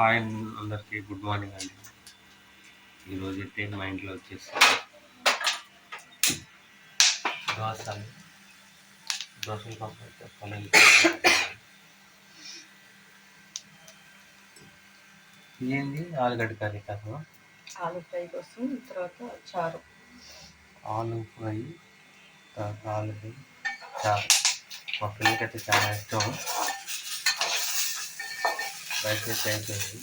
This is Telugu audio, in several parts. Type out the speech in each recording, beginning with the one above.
హాయ్ అందరికీ గుడ్ మార్నింగ్ అండి. ఈరోజు అయితే మా ఇంట్లో వచ్చేసి దోశలు దోశల కోసం అయితే పనులు ఏంది? ఆలుగడ్డ కర్రీ కదా. ఆలు ఫ్రై కోసం తర్వాత చారు. ఆలు ఫ్రై తర్వాత ఆలుగడ్డ చారు. మా పిల్లలకి అయితే చాలా ఇష్టం. రైస్ అయితే అయిపోయింది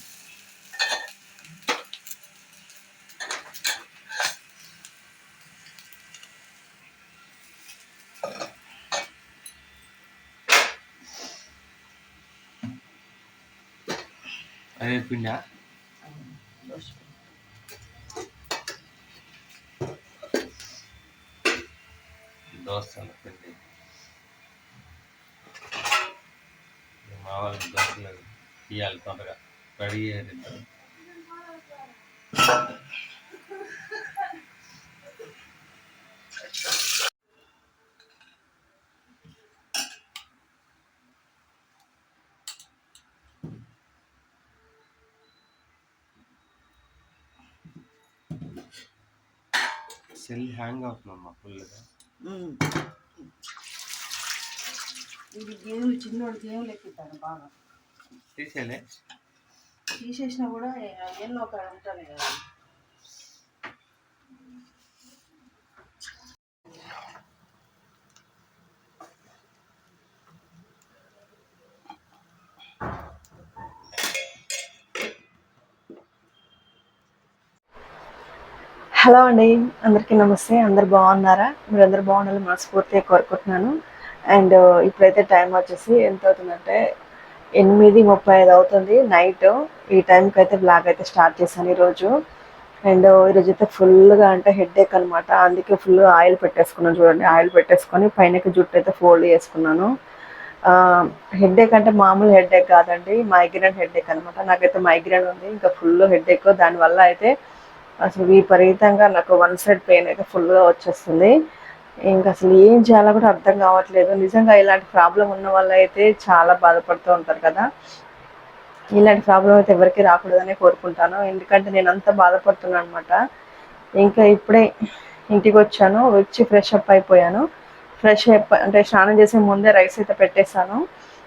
అదే పిండా దోశ దోశలు పిండి మా వాళ్ళకి దోశలు ఇవ్వాలి తొందరగా రెడీ అయ్యారు సెల్ హ్యాంగ్ అవుతుందమ్మా ఫుల్గా ఇది గేమ్ చిన్నోడు గేమ్ లెక్కిస్తాను బాగా తీసేలే తీసేసినా కూడా ఎన్నో ఒక ఉంటాను కదా. హలో అండి అందరికీ నమస్తే. అందరు బాగున్నారా? మీరు అందరు బాగుండాలని మనస్ఫూర్తిగా కోరుకుంటున్నాను. అండ్ ఇప్పుడైతే టైం వచ్చేసి ఎంత అవుతుందంటే ఎనిమిది ముప్పై ఐదు అవుతుంది నైట్. ఈ టైంకి అయితే బ్లాగ్ అయితే స్టార్ట్ చేశాను ఈరోజు. అండ్ ఈరోజు అయితే ఫుల్గా అంటే హెడ్ అనమాట అందుకే ఫుల్ ఆయిల్ పెట్టేసుకున్నాను చూడండి. ఆయిల్ పెట్టేసుకొని పైనకి జుట్టు అయితే ఫోల్డ్ చేసుకున్నాను. హెడ్ అంటే మామూలు హెడ్ కాదండి. మైగ్రేన్ హెడ్ అనమాట నాకైతే మైగ్రేన్ ఉంది. ఇంకా ఫుల్ హెడ్ ఏక్ దానివల్ల అయితే అసలు విపరీతంగా నాకు వన్ సైడ్ పెయిన్ అయితే ఫుల్గా వచ్చేస్తుంది. ఇంకా అసలు ఏం చేయాలో కూడా అర్థం కావట్లేదు. నిజంగా ఇలాంటి ప్రాబ్లం ఉన్న వాళ్ళు అయితే చాలా బాధపడుతూ ఉంటారు కదా. ఇలాంటి ప్రాబ్లం అయితే ఎవరికి రాకూడదని కోరుకుంటాను. ఎందుకంటే నేను అంత బాధపడుతున్నాను అనమాట ఇంకా ఇప్పుడే ఇంటికి వచ్చాను వచ్చి ఫ్రెష్ అప్ అయిపోయాను. ఫ్రెష్ అప్ అంటే స్నానం చేసే ముందే రైస్ అయితే పెట్టేశాను.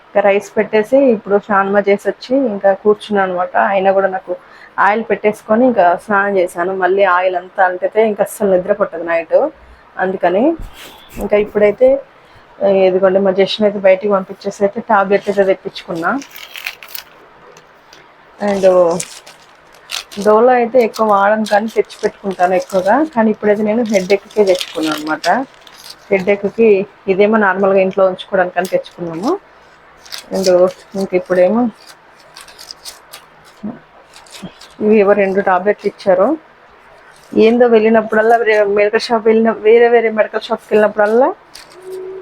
ఇంకా రైస్ పెట్టేసి ఇప్పుడు స్నానం చేసి వచ్చి ఇంకా కూర్చున్నాను అనమాట అయినా కూడా నాకు ఆయిల్ పెట్టేసుకొని ఇంకా స్నానం చేశాను. మళ్ళీ ఆయిల్ అంతా అంటితే ఇంకా అస్సలు నిద్ర పట్టదు నైట్. అందుకని ఇంకా ఇప్పుడైతే ఏదిగోండి మా జస్ట్ అయితే బయటికి పంపించేసి అయితే టాబ్లెట్ అయితే తెప్పించుకున్నా. అండ్ డోలో అయితే ఎక్కువ వాడను కానీ తెచ్చి పెట్టుకుంటాను ఎక్కువగా కానీ ఇప్పుడైతే నేను హెడ్ ఎక్కే తెచ్చుకున్నాను అనమాట హెడ్ ఎక్కి ఇదేమో నార్మల్గా ఇంట్లో ఉంచుకోవడానికి అని తెచ్చుకున్నాము. అండ్ ఇంక ఇప్పుడేమో ఇవి ఎవరు రెండు టాబ్లెట్లు ఇచ్చారు ఏందో వెళ్ళినప్పుడల్లా మెడికల్ షాప్ వెళ్ళిన వేరే వేరే మెడికల్ షాప్కి వెళ్ళినప్పుడల్లా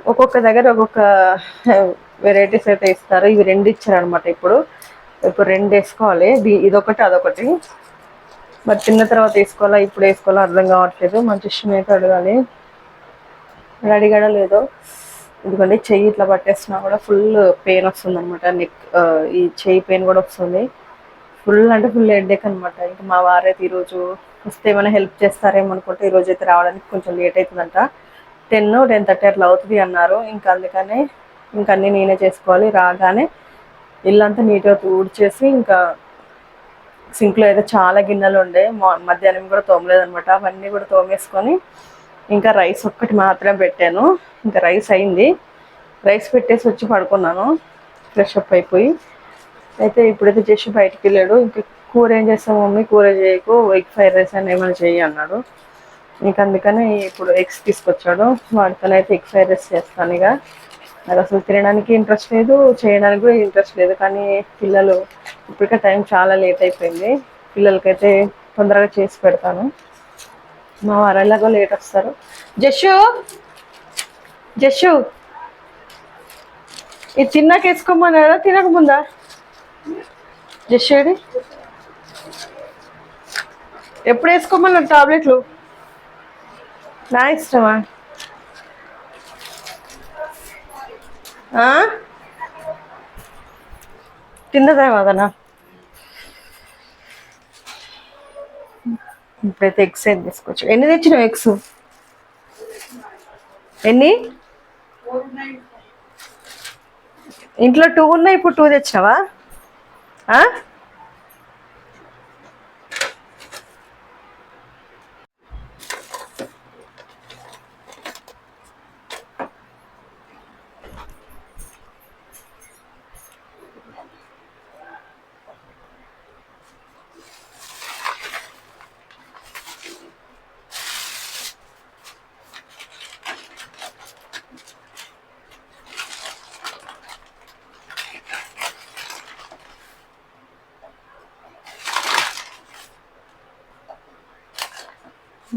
ఒక్కొక్క దగ్గర ఒక్కొక్క వెరైటీస్ అయితే ఇస్తారు. ఇవి రెండు ఇచ్చారు అనమాట ఇప్పుడు. ఇప్పుడు రెండు వేసుకోవాలి. దీ- ఇదొకటి అదొకటి. మరి తిన్న తర్వాత వేసుకోవాలా ఇప్పుడు వేసుకోవాలా అర్థం కావట్లేదు. మంచి ఇష్టం అడగాలి. అడిగాడో లేదో. ఎందుకంటే చెయ్యి ఇట్లా పట్టేసినా కూడా ఫుల్ పెయిన్ వస్తుంది అనమాట నెక్ ఈ చెయ్యి పెయిన్ కూడా వస్తుంది. ఫుల్ అంటే ఫుల్ హెడ్ఏక్ అనమాట ఇంకా మా వారైతే ఈరోజు వస్తే ఏమైనా హెల్ప్ చేస్తారేమో అనుకుంటే ఈరోజు అయితే రావడానికి కొంచెం లేట్ అవుతుందంట. టెన్ టెన్ థర్టీ అట్లా అవుతుంది అన్నారు. ఇంకా అందుకనే ఇంకా అన్నీ నేనే చేసుకోవాలి. రాగానే ఇల్లంతా నీట్గా ఊడ్చేసి ఇంకా సింక్లో అయితే చాలా గిన్నెలు ఉండే. మా- మధ్యాహ్నం కూడా తోమలేదనమాట అవన్నీ కూడా తోమేసుకొని ఇంకా రైస్ ఒక్కటి మాత్రమే పెట్టాను. ఇంకా రైస్ అయింది. రైస్ పెట్టేసి వచ్చి పడుకున్నాను. ఫ్రెష్ అప్ అయిపోయి. అయితే ఇప్పుడైతే చేసి బయటికి వెళ్ళాడు. ఇంకా కూర ఏం చేస్తావు మమ్మీ? కూర చేయకు. ఎగ్ ఫ్రైడ్ రైస్ అని ఏమైనా చెయ్యి అన్నాడు. ఇంక అందుకని ఇప్పుడు ఎగ్స్ తీసుకొచ్చాడు. వాడితోనైతే ఎగ్ ఫ్రైడ్ రైస్ చేస్తాను ఇక. నాకు అసలు తినడానికి ఇంట్రెస్ట్ లేదు చేయడానికి కూడా ఇంట్రెస్ట్ లేదు. కానీ పిల్లలు ఇప్పటికే టైం చాలా లేట్ అయిపోయింది. పిల్లలకైతే తొందరగా చేసి పెడతాను. మా వారు లేట్ వస్తారు. జషు! జషు! ఇది తిన్నాక వేసుకోమన్నారా తినకముందా? జషేడి ఎప్పుడు వేసుకోమన్నా టాబ్లెట్లు? నా ఇష్టమా? తిన్నదా అదనా ఇప్పుడైతే ఎగ్స్ ఏం తీసుకోవచ్చు? ఎన్ని తెచ్చినావు ఎగ్స్? ఎన్ని? ఇంట్లో టూ ఉన్నాయి ఇప్పుడు టూ తెచ్చినావా?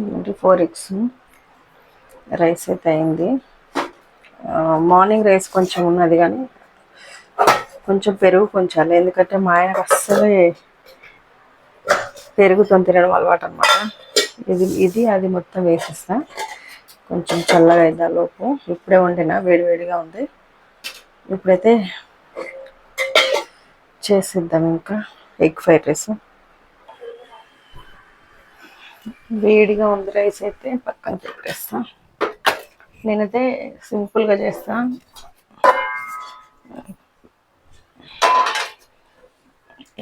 ఏంటి? ట్వంటీ ఫోర్ ఎగ్స్ రైస్ అయితే అయింది. మార్నింగ్ రైస్ కొంచెం ఉన్నది కానీ కొంచెం పెరుగు కొంచెం ఎందుకంటే మా ఆయనకు అస్సలు పెరుగుతో తినడం అలవాటు అనమాట ఇది ఇది అది మొత్తం వేసేస్తా. కొంచెం చల్లగా అయిందా లోపు. ఇప్పుడే వండిన వేడివేడిగా ఉంది. ఇప్పుడైతే చేసిద్దాం ఇంకా. ఎగ్ ఫ్రైడ్ రైస్ వేడిగా ఉంది రైస్ అయితే పక్కన పెట్టేస్తా. నేనైతే సింపుల్గా చేస్తా.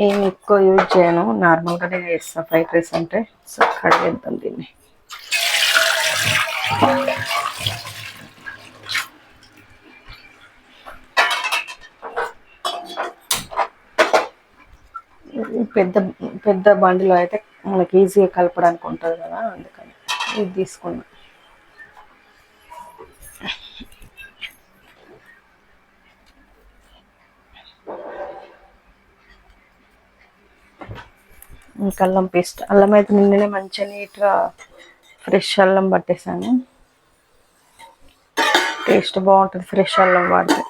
ఏం ఎక్కువ యూజ్ చేయను. నార్మల్గానే చేస్తా. ఫ్రైడ్ రైస్ అంటే సో కడిగేద్దాం దీన్ని. పెద్ద పెద్ద బండిలో అయితే మనకి ఈజీగా కలపడానికి ఉంటుంది కదా అందుకని ఇది తీసుకున్నా. ఇంకా అల్లం పేస్ట్. అల్లం అయితే నిన్ననే మంచిగా నీట్గా ఫ్రెష్ అల్లం పట్టేసాను. టేస్ట్ బాగుంటుంది ఫ్రెష్ అల్లం వాడితే.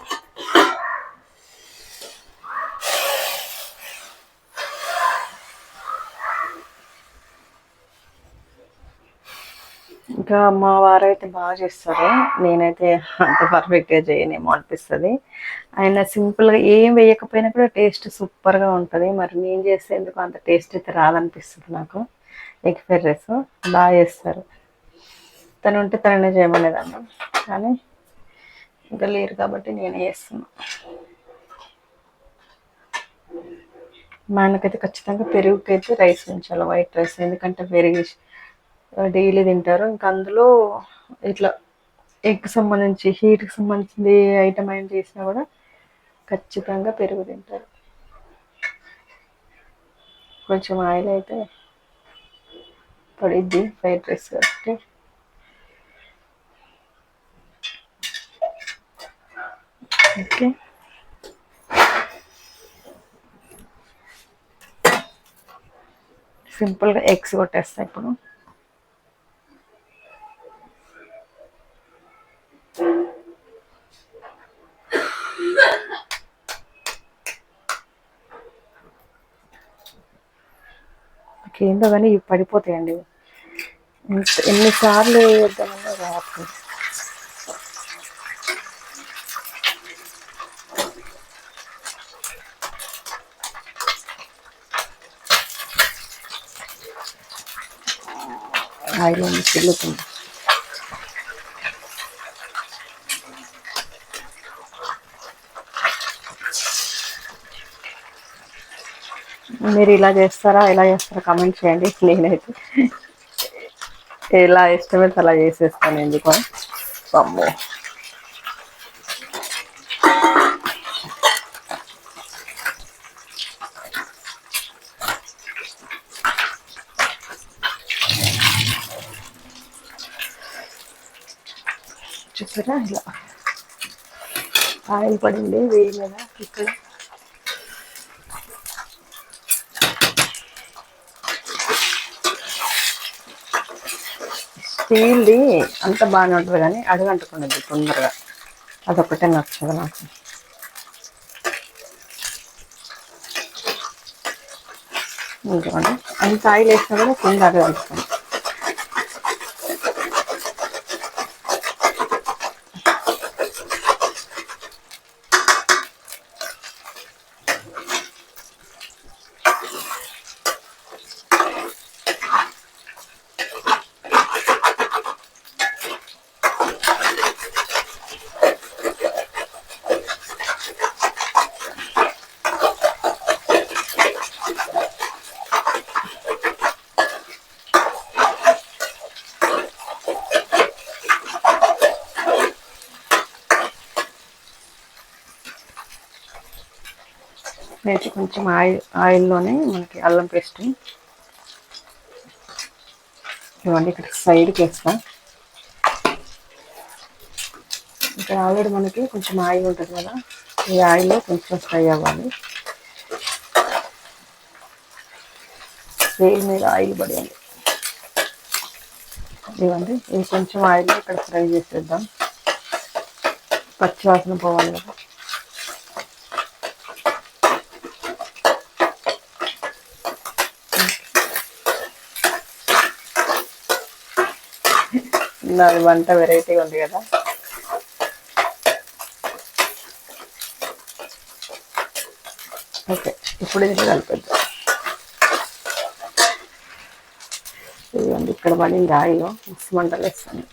ఇంకా మా వారైతే బాగా చేస్తారు. నేనైతే అంత పర్ఫెక్ట్గా చేయనేమో అనిపిస్తుంది. ఆయన సింపుల్గా ఏం వేయకపోయినా కూడా టేస్ట్ సూపర్గా ఉంటుంది. మరి నేను చేస్తే ఎందుకు అంత టేస్ట్ అయితే రాదనిపిస్తుంది నాకు. ఎగ్ ఫ్రైడ్ రైస్ బాగా చేస్తారు. తను ఉంటే తననే చేయమనేదాన్ని. కానీ ఇంకా లేరు కాబట్టి నేనే చేస్తున్నా. మా ఆయనకైతే ఖచ్చితంగా పెరుగుకైతే రైస్ ఉంచాలి. White rice. ఎందుకంటే పెరుగు డైలీ తింటారు. ఇంకా అందులో ఇట్లా ఎగ్ సంబంధించి హీట్కి సంబంధించింది ఐటమ్ అయిన చేసినా కూడా ఖచ్చితంగా పెరుగు తింటారు. కొంచెం ఆయిల్ అయితే పడిద్ది ఫ్రైడ్ రైస్ కాబట్టి. ఓకే. సింపుల్గా ఎగ్స్ కొట్టేస్తా ఇప్పుడు. ఏందో కానీ ఇవి పడిపోతాయండి. ఎన్నిసార్లు వేద్దామన్నా రావట్లేదు ఆయిల్ ఉంది చిల్లుతుంది. మీరు ఇలా చేస్తారా ఎలా చేస్తారా కమెంట్ చేయండి. నేనైతే ఎలా ఇష్టమైతే అలా చేసేస్తాను ఎందుకో. అమ్మో. చూసారా ఇలా? ఆయిల్ పడింది వేడి ఇక్కడ. స్టీల్ది అంత బాగానే ఉంటుంది కానీ అడుగంటుకున్నది తొందరగా. అదొకటే నచ్చదు నాకు. ఇంకోండి అంత ఆయిల్ వేసినా కూడా కింద అడుగంటుకుంది అయితే కొంచెం ఆయిల్ ఆయిల్లోనే మనకి అల్లం పేస్ట్. ఇవ్వండి ఇక్కడ సైడ్కి వేస్తా. ఇక్కడ ఆల్రెడీ మనకి కొంచెం ఆయిల్ ఉంటుంది కదా ఈ ఆయిల్లో కొంచెం ఫ్రై అవ్వాలి. వేల్ మీద ఆయిల్ పడేయండి. ఇవ్వండి ఇది కొంచెం ఆయిల్ ఇక్కడ ఫ్రై చేసేద్దాం. పచ్చివాసన పోవాలి కదా. నాది వంట వెరైటీగా ఉంది కదా. ఓకే ఇప్పుడు ఇది కలిపేద్దాం. ఇదిగోండి ఇక్కడ పడింది ఆయిల్ మస్తు మంటలు వేస్తాను.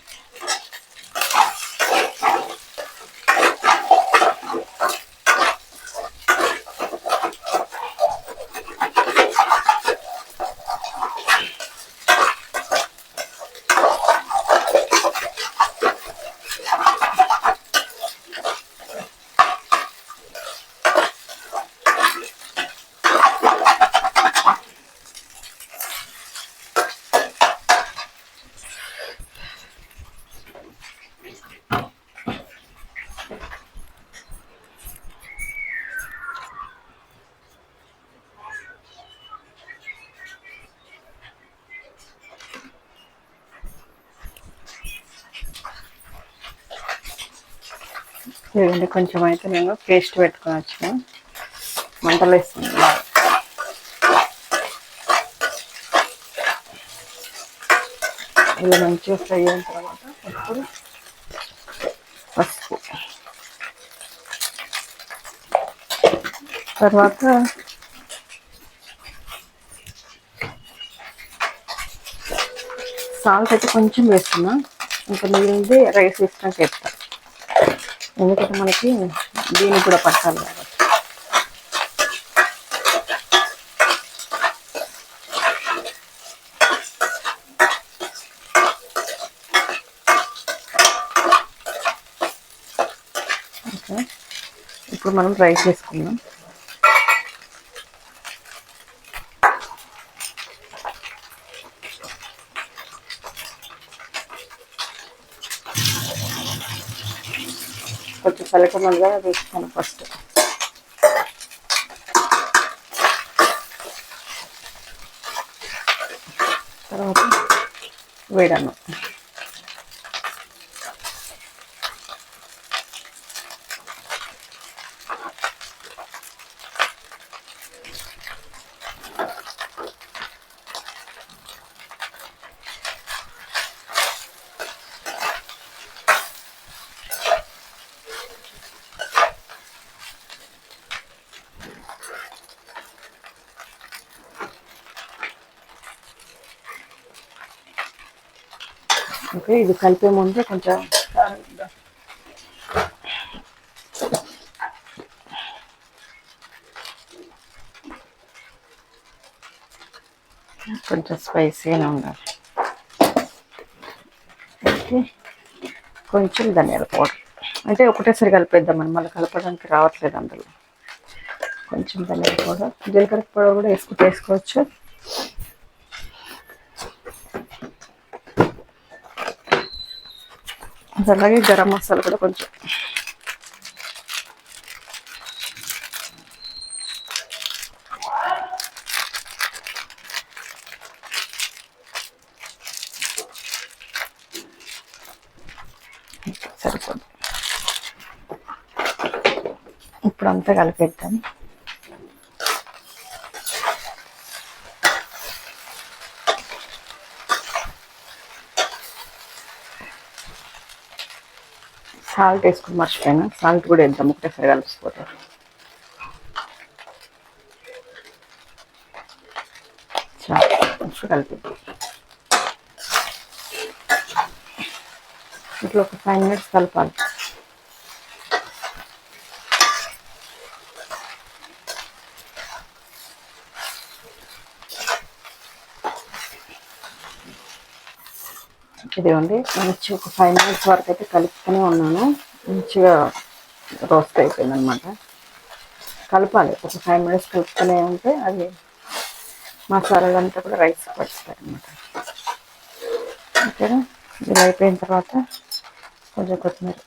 ఇదిగోండి కొంచెం అయితే నేను పేస్ట్ పెట్టుకొని వచ్చిన మంటలు వేస్తుంది బాగా ఇలా మంచిగా ఫ్రై అయిన తర్వాత ఇప్పుడు పసుపు. తర్వాత సాల్ట్ అయితే కొంచెం వేస్తున్నా. ఇంకా మిగిలింది రైస్ వేసినాక చెప్తాను ఎందుకంటే మనకి దీనికి కూడా పట్టాలి కాబట్టి. ఇప్పుడు మనం రైస్ వేసుకుందాం. కొంచెం చలికమలుగా ఫస్ట్. తర్వాత వేడను ఓకే ఇది కలిపే ముందు కొంచెం కొంచెం స్పైసీగా ఉండాలి. కొంచెం ధనియాల పౌడర్. అంటే ఒకటేసారి కలిపేద్దామని మళ్ళీ కలపడానికి రావట్లేదు అందులో. కొంచెం ధనియాల పౌడర్. జీలకర్ర పౌడర్ కూడా వేసుకుంటే వేసుకోవచ్చు. అలాగే గరం మసాలా కూడా కొంచెం. సరిపోదు ఇప్పుడు అంతా కలిపేద్దాం. సాల్ట్ వేసుకుని మర్చిపోయాను. సాల్ట్ కూడా వేద్దాం ఒకటేసారి కలిసిపోతారు చాలు కలిపి. ఇట్లా ఒక ఫైవ్ మినిట్స్ కలపాలి. ఇదిగోండి మంచి ఒక ఫైవ్ మినిట్స్ వరకు అయితే కలుపుతూనే ఉన్నాను. మంచిగా రోస్ట్ అయిపోయింది అనమాట కలపాలి. ఒక ఫైవ్ మినిట్స్ కలుపుతూనే ఉంటే అది మసాలాలంతా కూడా రైస్ పడుతుంది అనమాట ఓకేనా? ఇది అయిపోయిన తర్వాత కొంచెం కొత్తిమీర.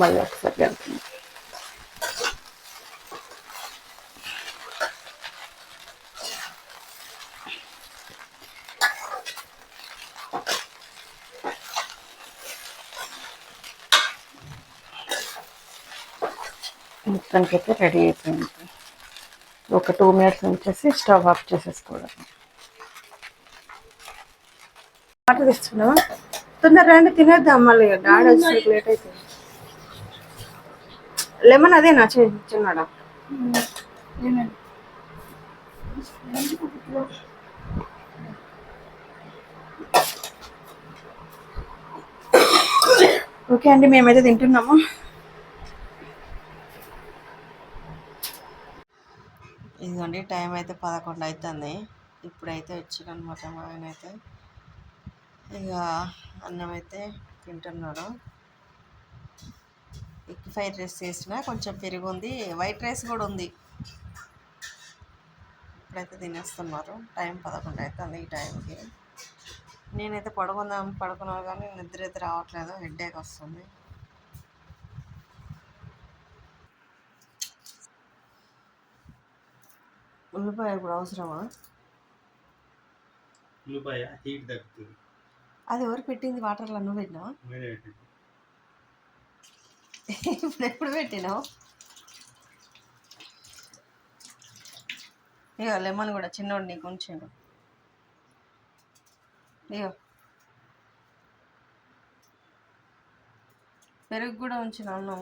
మళ్ళీ ఒకసారి కలుపుతుంది మొత్తానికి అయితే రెడీ అయిపోయింది. ఒక టూ మినిట్స్ ఉంచేసి స్టవ్ ఆఫ్ చేసేసుకోవడం. వాటర్ ఇస్తున్నావా తొందర రండి తినేద్దాం మళ్ళీ. డాడీ లేట్ అవుతుంది లెమన్ అదే నా చిన్నాడా ఓకే అండి మేమైతే తింటున్నాము. ఇదిగోండి టైం అయితే పదకొండు అవుతుంది ఇప్పుడైతే వచ్చిందనమాట మా ఆయన అయితే. ఇక అన్నం అయితే తింటున్నాడు. ఎగ్ ఫ్రైడ్ రైస్ చేసిన కొంచెం పెరుగు ఉంది వైట్ రైస్ కూడా ఉంది. ఇప్పుడైతే తినేస్తున్నారు. టైం పదకొండు అవుతుంది ఈ టైంకి. నేనైతే పడుకుందాం పడుకున్నాను కానీ నిద్ర అయితే రావట్లేదు. హెడ్ఏక్ వస్తుంది. ఉల్లిపాయ ఇప్పుడు అవసరమా? ఉల్లిపాయ హీట్ తగ్గుతుంది. అది ఎవరు పెట్టింది? వాటర్లో నువ్వు పెట్టినావా? పెట్టండి. ఇప్పుడు ఎప్పుడు పెట్టినావు? ఇగో లెమన్ కూడా చిన్నోడు నీకు ఉంచాడు. ఇగో. పెరుగు కూడా ఉంచిన అన్నం.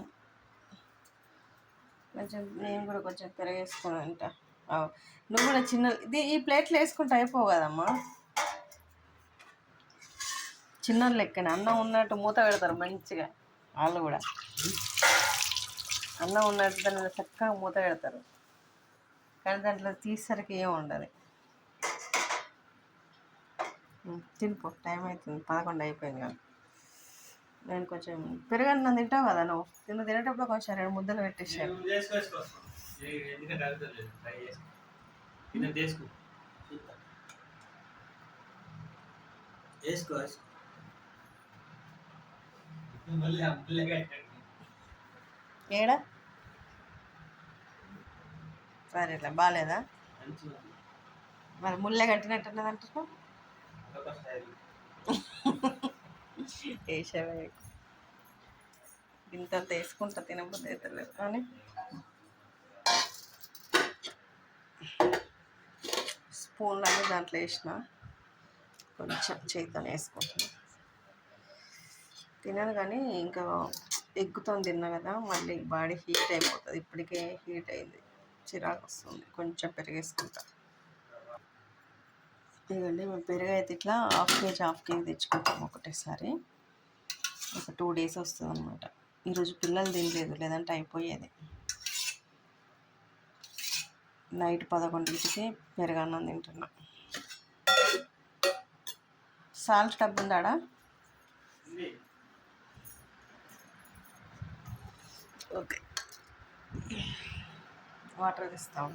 కొంచెం నేను కూడా కొంచెం పెరుగు వేసుకుని అంట నువ్వు కూడా చిన్న ఇది ఈ ప్లేట్లు వేసుకుంటే అయిపోవు కదమ్మా. చిన్న లెక్కన అన్నం ఉన్నట్టు మూత పెడతారు మంచిగా వాళ్ళు కూడా. అన్నం ఉన్నట్టు దాన్ని చక్కగా మూత పెడతారు. కానీ దాంట్లో తీసేసరికి ఏం ఉండదు. తినిపో టైం అవుతుంది పదకొండు అయిపోయింది కానీ నేను కొంచెం పెరుగన్నం తింటావు కదా నువ్వు? తిన్న తినేటప్పుడు కొంచెం రెండు ముద్దలు పెట్టేసాను ట్రై చేసుకో. వేసుకో వేసుకో మళ్ళీ అప్పులే ఏడా? సరే ఇట్లా బాగాలేదా మరి ముళ్ళే కట్టినట్టున్నది అంటున్నావు? వేసావే ఇంత వేసుకుంటా తినబుద్ధి అయితే కానీ. స్పూన్లన్నీ దాంట్లో వేసిన. కొంచెం చేతితో వేసుకుంటున్నా. తినను కానీ ఇంకా ఎగ్గుతో తిన్నా కదా మళ్ళీ బాడీ హీట్ అయిపోతుంది. ఇప్పటికే హీట్ అయింది. చిరాకు వస్తుంది. కొంచెం పెరిగేసుకుంటా. ఇదిగోండి మేము పెరుగు అయితే ఇట్లా హాఫ్ కేజీ హాఫ్ కేజీ తెచ్చుకుంటాం ఒకటేసారి. ఒక టూ డేస్ వస్తుంది అనమాట ఈరోజు పిల్లలు తినలేదు లేదంటే అయిపోయేది. నైట్ పదకొండింటికి పెరుగన్నం తింటున్నా. సాల్ట్ డబ్బు ఉందాడా ఓకే. వాటర్ తీస్తాం.